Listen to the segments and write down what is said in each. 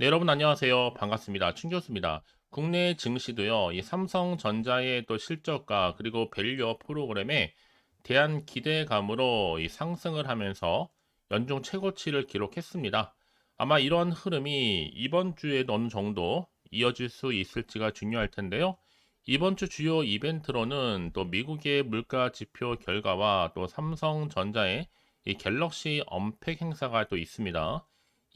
네, 여러분 안녕하세요. 반갑습니다. 춘 교수입니다. 국내 증시도요, 이 삼성전자의 또 실적과 그리고 밸류업 프로그램에 대한 기대감으로 이 상승을 하면서 연중 최고치를 기록했습니다. 아마 이런 흐름이 이번 주에도 어느 정도 이어질 수 있을지가 중요할 텐데요. 이번 주 주요 이벤트로는 또 미국의 물가 지표 결과와 또 삼성전자의 이 갤럭시 언팩 행사가 또 있습니다.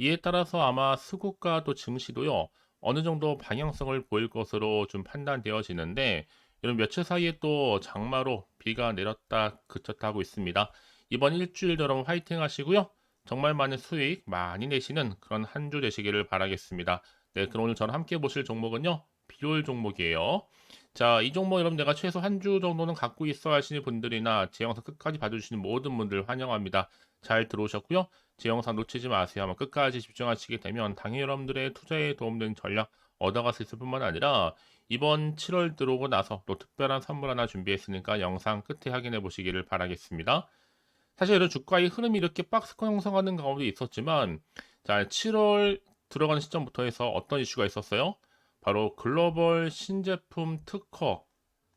이에 따라서 아마 수급과 또 증시도요, 어느 정도 방향성을 보일 것으로 좀 판단되어지는데, 이런 며칠 사이에 또 장마로 비가 내렸다 그쳤다 하고 있습니다. 이번 일주일 여러분 화이팅 하시고요. 정말 많은 수익 많이 내시는 그런 한 주 되시기를 바라겠습니다. 네, 그럼 오늘 저랑 함께 보실 종목은요, 비올 종목이에요. 자, 이 종목 여러분 내가 최소 한 주 정도는 갖고 있어 하시는 분들이나 제 영상 끝까지 봐주시는 모든 분들 환영합니다. 잘 들어오셨고요. 제 영상 놓치지 마세요. 아마 끝까지 집중하시게 되면 당연히 여러분들의 투자에 도움되는 전략 얻어갈 수 있을 뿐만 아니라 이번 7월 들어오고 나서 또 특별한 선물 하나 준비했으니까 영상 끝에 확인해 보시기를 바라겠습니다. 사실 이런 주가의 흐름이 이렇게 박스권 형성하는 가운데 있었지만 자 7월 들어가는 시점부터 해서 어떤 이슈가 있었어요? 바로 글로벌 신제품 특허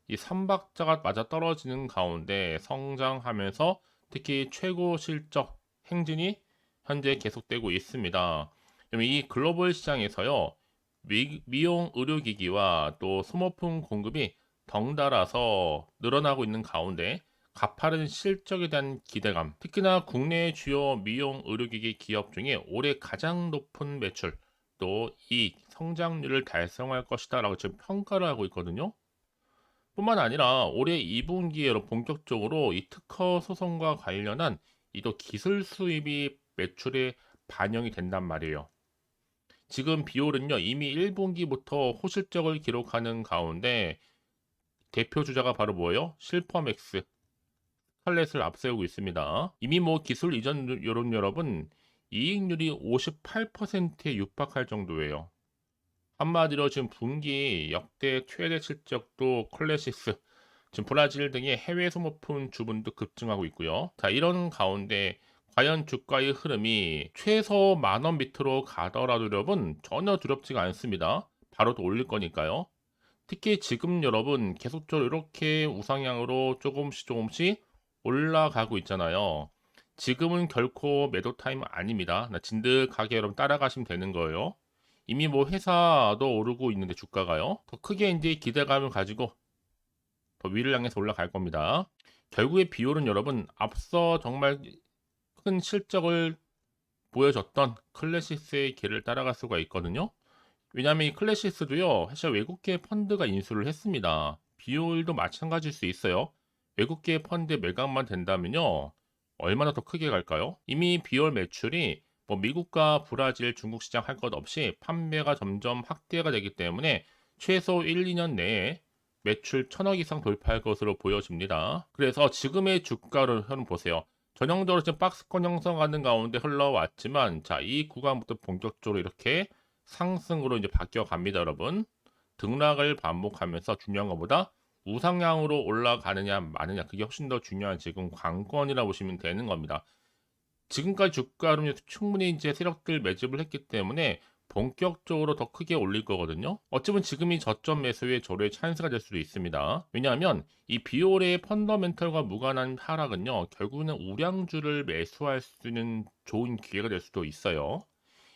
이 3박자가 맞아 떨어지는 가운데 성장하면서 특히 최고 실적 행진이 현재 계속되고 있습니다. 이 글로벌 시장에서요, 미, 미용 의료기기와 또 소모품 공급이 덩달아서 늘어나고 있는 가운데 가파른 실적에 대한 기대감, 특히나 국내 주요 미용 의료기기 기업 중에 올해 가장 높은 매출, 또 이익, 성장률을 달성할 것이다 라고 지금 평가를 하고 있거든요. 뿐만 아니라 올해 2분기에 본격적으로 이 특허 소송과 관련한 이또 기술 수입이 매출에 반영이 된단 말이에요. 지금 비올은요 이미 1분기부터 호실적을 기록하는 가운데 대표 주자가 바로 뭐예요? 실퍼맥스 칼렛을 앞세우고 있습니다. 이미 뭐 기술 이전 여론 여러분 이익률이 58%에 육박할 정도예요. 한마디로 지금 분기 역대 최대 실적도 콜레시스, 지금 브라질 등의 해외 소모품 주분도 급증하고 있고요. 자, 이런 가운데 과연 주가의 흐름이 최소 만원 밑으로 가더라도 여러분 전혀 두렵지가 않습니다. 바로 또 올릴 거니까요. 특히 지금 여러분 계속적으로 이렇게 우상향으로 조금씩 조금씩 올라가고 있잖아요. 지금은 결코 매도 타임 아닙니다. 진득하게 여러분 따라가시면 되는 거예요. 이미 뭐 회사도 오르고 있는데 주가가요. 더 크게 이제 기대감을 가지고 더 위를 향해서 올라갈 겁니다. 결국에 비율은 여러분 앞서 정말 큰 실적을 보여줬던 클래시스의 길을 따라갈 수가 있거든요. 왜냐하면 이 클래시스도요, 사실 외국계 펀드가 인수를 했습니다. 비율도 마찬가지일 수 있어요. 외국계 펀드 매각만 된다면요, 얼마나 더 크게 갈까요? 이미 비율 매출이 뭐 미국과 브라질, 중국 시장 할 것 없이 판매가 점점 확대가 되기 때문에 최소 1, 2년 내에 매출 천억 이상 돌파할 것으로 보여집니다. 그래서 지금의 주가를 한번 보세요. 전형적으로 지금 박스권 형성하는 가운데 흘러왔지만 자 이 구간부터 본격적으로 이렇게 상승으로 이제 바뀌어 갑니다 여러분 등락을 반복하면서 중요한 것보다 우상향으로 올라가느냐 마느냐 그게 훨씬 더 중요한 지금 관건이라 보시면 되는 겁니다 지금까지 주가 흐름이 충분히 이제 세력들 매집을 했기 때문에 본격적으로 더 크게 올릴 거거든요. 어찌보면 지금이 저점 매수의 조례의 찬스가 될 수도 있습니다. 왜냐하면 이 비올의 펀더멘털과 무관한 하락은요, 결국은 우량주를 매수할 수 있는 좋은 기회가 될 수도 있어요.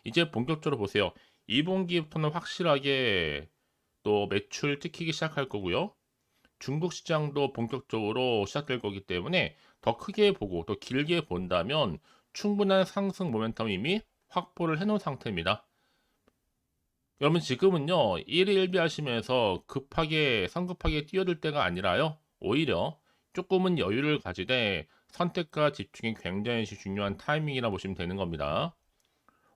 이제 본격적으로 보세요. 2분기부터는 확실하게 또 매출 찍히기 시작할 거고요. 중국 시장도 본격적으로 시작될 거기 때문에 더 크게 보고 또 길게 본다면 충분한 상승 모멘텀 이미 확보를 해놓은 상태입니다. 여러분 지금은요 1일 1비 하시면서 급하게 성급하게 뛰어들 때가 아니라요 오히려 조금은 여유를 가지되 선택과 집중이 굉장히 중요한 타이밍이라 보시면 되는 겁니다.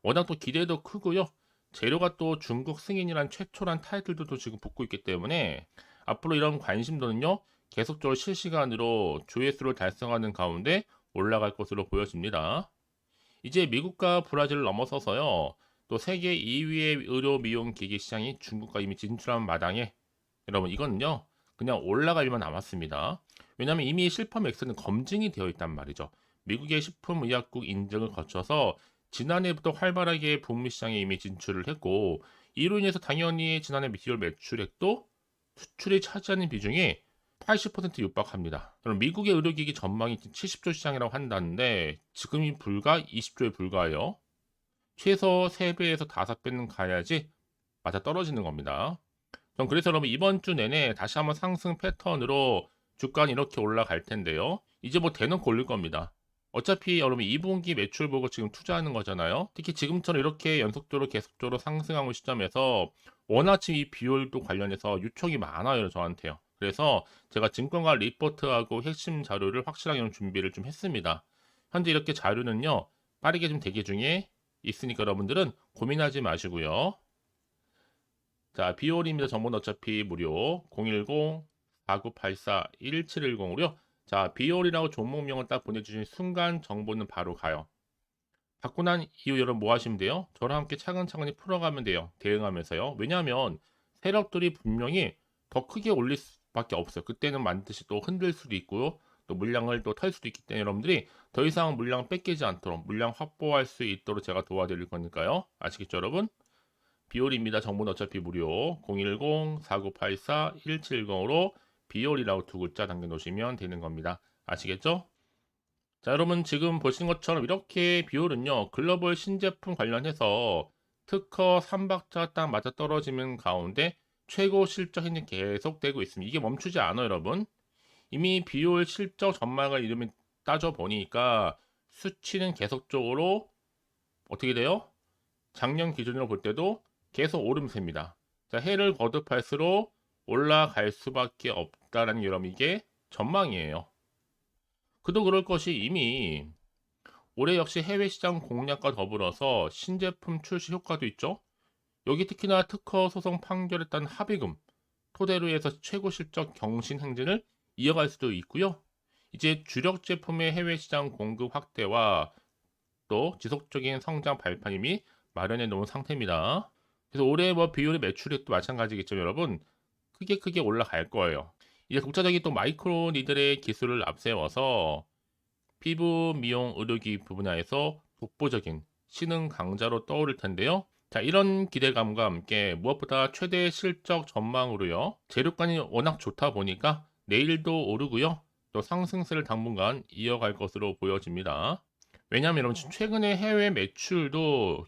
워낙 또 기대도 크고요. 재료가 또 중국 승인이란 최초란 타이틀도 지금 붙고 있기 때문에 앞으로 이런 관심도는요 계속적으로 실시간으로 조회수를 달성하는 가운데 올라갈 것으로 보여집니다. 이제 미국과 브라질을 넘어서서요. 또 세계 2위의 의료 미용 기기 시장이 중국과 이미 진출한 마당에 여러분 이거는요. 그냥 올라갈 일만 남았습니다. 왜냐하면 이미 실펌 X는 검증이 되어 있단 말이죠. 미국의 식품의약국 인증을 거쳐서 지난해부터 활발하게 북미 시장에 이미 진출을 했고 이로 인해서 당연히 지난해 비율 매출액도 수출이 차지하는 비중이 80% 육박합니다. 그럼 미국의 의료기기 전망이 70조 시장이라고 한다는데 지금이 불과 20조에 불과해요. 최소 3배에서 5배는 가야지 맞아 떨어지는 겁니다. 전 그래서 여러분 이번 주 내내 다시 한번 상승 패턴으로 주가는 이렇게 올라갈 텐데요. 이제 뭐 대놓고 올릴 겁니다. 어차피 여러분 2분기 매출 보고 지금 투자하는 거잖아요. 특히 지금처럼 이렇게 연속적으로 계속적으로 상승하는 시점에서 지금 이 비율도 관련해서 유촉이 많아요 저한테요. 그래서 제가 증권가 리포트하고 핵심 자료를 확실하게 좀 준비를 좀 했습니다. 현재 이렇게 자료는요 빠르게 좀 대기 중에 있으니까 여러분들은 고민하지 마시고요. 자, 비올입니다. 정보는 어차피 무료. 010-4984-1710으로요. 자, 비올이라고 종목명을 딱 보내주신 순간 정보는 바로 가요. 받고 난 이후 여러분 뭐 하시면 돼요? 저랑 함께 차근차근히 풀어가면 돼요. 대응하면서요. 왜냐하면 세력들이 분명히 더 크게 올릴 수 밖에 없어요. 그때는 반드시 또 흔들 수도 있고요. 또 물량을 또 털 수도 있기 때문에 여러분들이 더 이상 물량 뺏기지 않도록 물량 확보할 수 있도록 제가 도와드릴 거니까요. 아시겠죠, 여러분? 비올입니다. 정보는 어차피 무료. 010-4984-1710으로 비올이라고 두 글자 남겨놓으시면 되는 겁니다. 아시겠죠? 자, 여러분 지금 보신 것처럼 이렇게 비올은요. 글로벌 신제품 관련해서 특허 3박자 딱 맞아 떨어지는 가운데 최고 실적 현재 계속되고 있습니다. 이게 멈추지 않아요, 여러분. 이미 비올 실적 전망을 이름이 따져 보니까 수치는 계속적으로 어떻게 돼요? 작년 기준으로 볼 때도 계속 오름세입니다. 자, 해를 거듭할수록 올라갈 수밖에 없다라는 여러분 이게 전망이에요. 그도 그럴 것이 이미 올해 역시 해외 시장 공략과 더불어서 신제품 출시 효과도 있죠. 여기 특히나 특허 소송 판결에 따른 합의금 토대로 해서 최고 실적 경신 행진을 이어갈 수도 있고요. 이제 주력 제품의 해외 시장 공급 확대와 또 지속적인 성장 발판임이 마련해 놓은 상태입니다. 그래서 올해 뭐 비율의 매출액도 마찬가지겠죠, 여러분. 크게 크게 올라갈 거예요. 이제 독자적인 또 마이크로 니들의 기술을 앞세워서 피부 미용 의료기 분야에서 독보적인 신흥 강자로 떠오를 텐데요. 자, 이런 기대감과 함께 무엇보다 최대 실적 전망으로요. 재료관이 워낙 좋다 보니까 내일도 오르고요. 또 상승세를 당분간 이어갈 것으로 보여집니다. 왜냐하면 여러분 최근에 해외 매출도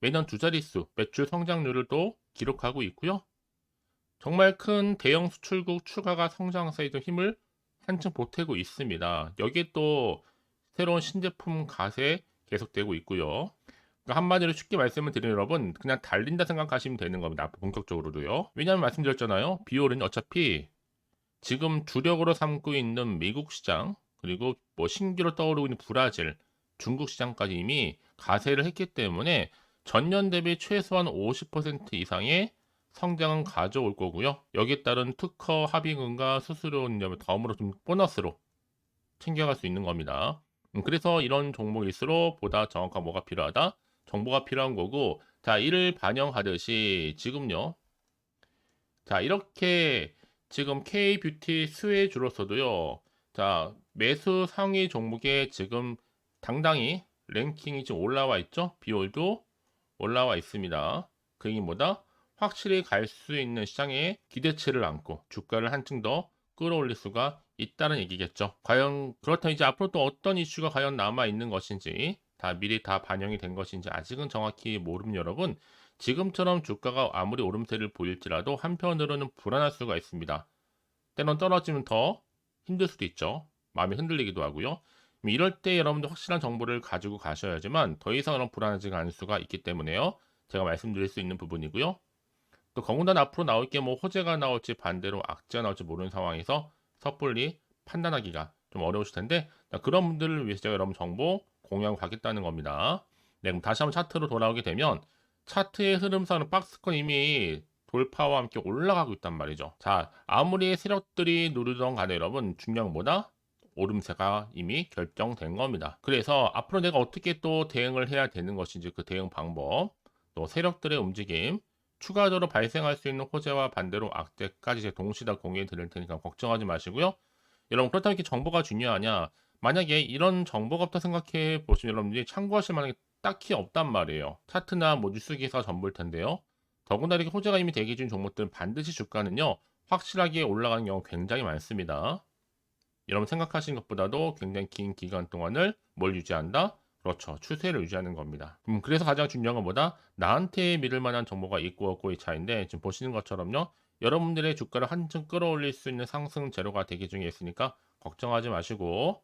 매년 두 자릿수 매출 성장률을 또 기록하고 있고요. 정말 큰 대형 수출국 추가가 성장세에 좀 힘을 한층 보태고 있습니다. 여기에 또 새로운 신제품 가세 계속되고 있고요. 그러니까 한마디로 쉽게 말씀을 드리는 여러분 그냥 달린다 생각하시면 되는 겁니다. 본격적으로도요. 왜냐하면 말씀드렸잖아요. 비올은 어차피 지금 주력으로 삼고 있는 미국 시장 그리고 뭐 신규로 떠오르고 있는 브라질, 중국 시장까지 이미 가세를 했기 때문에 전년 대비 최소한 50% 이상의 성장은 가져올 거고요. 여기에 따른 특허 합의금과 수수료는 덤으로 좀 보너스로 챙겨갈 수 있는 겁니다. 음, 그래서 이런 종목일수록 보다 정확한 뭐가 필요하다? 정보가 필요한 거고, 자, 이를 반영하듯이 지금요. 자, 이렇게 지금 K뷰티 수혜주로서도요. 자, 매수 상위 종목에 지금 당당히 랭킹이 지금 올라와 있죠. 비올도 올라와 있습니다. 그 얘기 뭐다? 확실히 갈 수 있는 시장에 기대치를 안고 주가를 한층 더 끌어올릴 수가 있다는 얘기겠죠. 과연 그렇다면 이제 앞으로 또 어떤 이슈가 과연 남아 있는 것인지 다 미리 다 반영이 된 것인지 아직은 정확히 모르는 여러분 지금처럼 주가가 아무리 오름세를 보일지라도 한편으로는 불안할 수가 있습니다. 때론 떨어지면 더 힘들 수도 있죠. 마음이 흔들리기도 하고요. 이럴 때 여러분들 확실한 정보를 가지고 가셔야지만 더 이상은 불안하지 않을 수가 있기 때문에요. 제가 말씀드릴 수 있는 부분이고요. 또 더군다나 앞으로 나올 게 뭐 호재가 나올지 반대로 악재가 나올지 모르는 상황에서 섣불리 판단하기가 좀 어려우실 텐데 그런 분들을 위해서 제가 여러분 정보 공유하겠다는 겁니다. 네, 그럼 다시 한번 차트로 돌아오게 되면 차트의 흐름상은 박스권 이미 돌파와 함께 올라가고 있단 말이죠. 자, 아무리 세력들이 누르던 간에 여러분 중요한 뭐다? 오름세가 이미 결정된 겁니다. 그래서 앞으로 내가 어떻게 또 대응을 해야 되는 것인지 그 대응 방법, 또 세력들의 움직임, 추가적으로 발생할 수 있는 호재와 반대로 악재까지 제 동시에 다 공유해 드릴 테니까 걱정하지 마시고요. 여러분 그렇다면 이렇게 정보가 중요하냐? 만약에 이런 정보가 없다 생각해 보시면 여러분들이 참고하실 만한 게 딱히 없단 말이에요. 차트나 뭐 뉴스 기사 전부일 텐데요. 더군다나 이렇게 호재가 이미 대기 중인 종목들은 반드시 주가는요. 확실하게 올라가는 경우 굉장히 많습니다. 여러분 생각하신 것보다도 굉장히 긴 기간 동안을 뭘 유지한다? 그렇죠. 추세를 유지하는 겁니다. 음, 그래서 가장 중요한 건 뭐다? 나한테 믿을 만한 정보가 있고 없고의 차이인데 지금 보시는 것처럼요. 여러분들의 주가를 한층 끌어올릴 수 있는 상승 재료가 대기 중에 있으니까 걱정하지 마시고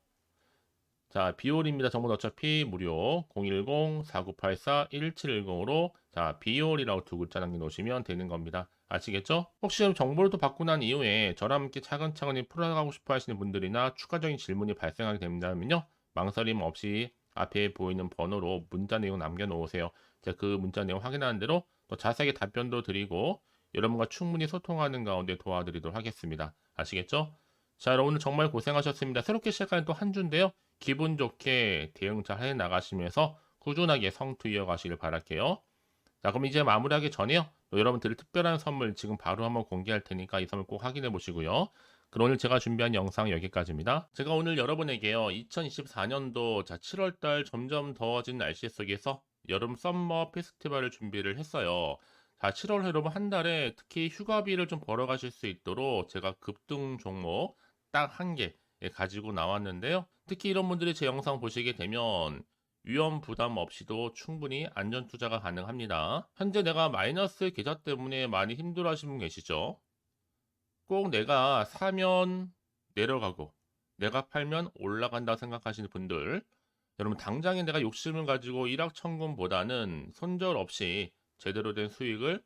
자, 비올입니다. 정보는 어차피 무료 010-4984-1710으로 자, 비올이라고 두 글자 남겨놓으시면 되는 겁니다. 아시겠죠? 혹시 정보를 또 받고 난 이후에 저랑 함께 차근차근히 풀어가고 싶어 하시는 분들이나 추가적인 질문이 발생하게 된다면요. 망설임 없이 앞에 보이는 번호로 문자 내용 남겨놓으세요. 제가 그 문자 내용 확인하는 대로 또 자세하게 답변도 드리고 여러분과 충분히 소통하는 가운데 도와드리도록 하겠습니다. 아시겠죠? 자, 여러분 오늘 정말 고생하셨습니다. 새롭게 시작하는 또 한 주인데요. 기분 좋게 대응 잘 해 나가시면서 꾸준하게 성투 이어가시길 바랄게요. 자, 그럼 이제 마무리하기 전에요. 또 여러분 드릴 특별한 선물 지금 바로 한번 공개할 테니까 이 선물 꼭 확인해 보시고요. 그럼 오늘 제가 준비한 영상 여기까지입니다. 제가 오늘 여러분에게요. 2024년도 자 7월달 점점 더워진 날씨 속에서 여름 썸머 페스티벌을 준비를 했어요. 자 7월 여러분 한 달에 특히 휴가비를 좀 벌어가실 수 있도록 제가 급등 종목 딱 한 개 가지고 나왔는데요. 특히 이런 분들이 제 영상 보시게 되면 위험 부담 없이도 충분히 안전 투자가 가능합니다. 현재 내가 마이너스 계좌 때문에 많이 힘들어 하시는 분 계시죠? 꼭 내가 사면 내려가고 내가 팔면 올라간다 생각하시는 분들 여러분 당장에 내가 욕심을 가지고 일확천금보다는 손절 없이 제대로 된 수익을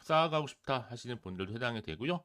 쌓아가고 싶다 하시는 분들도 해당이 되고요.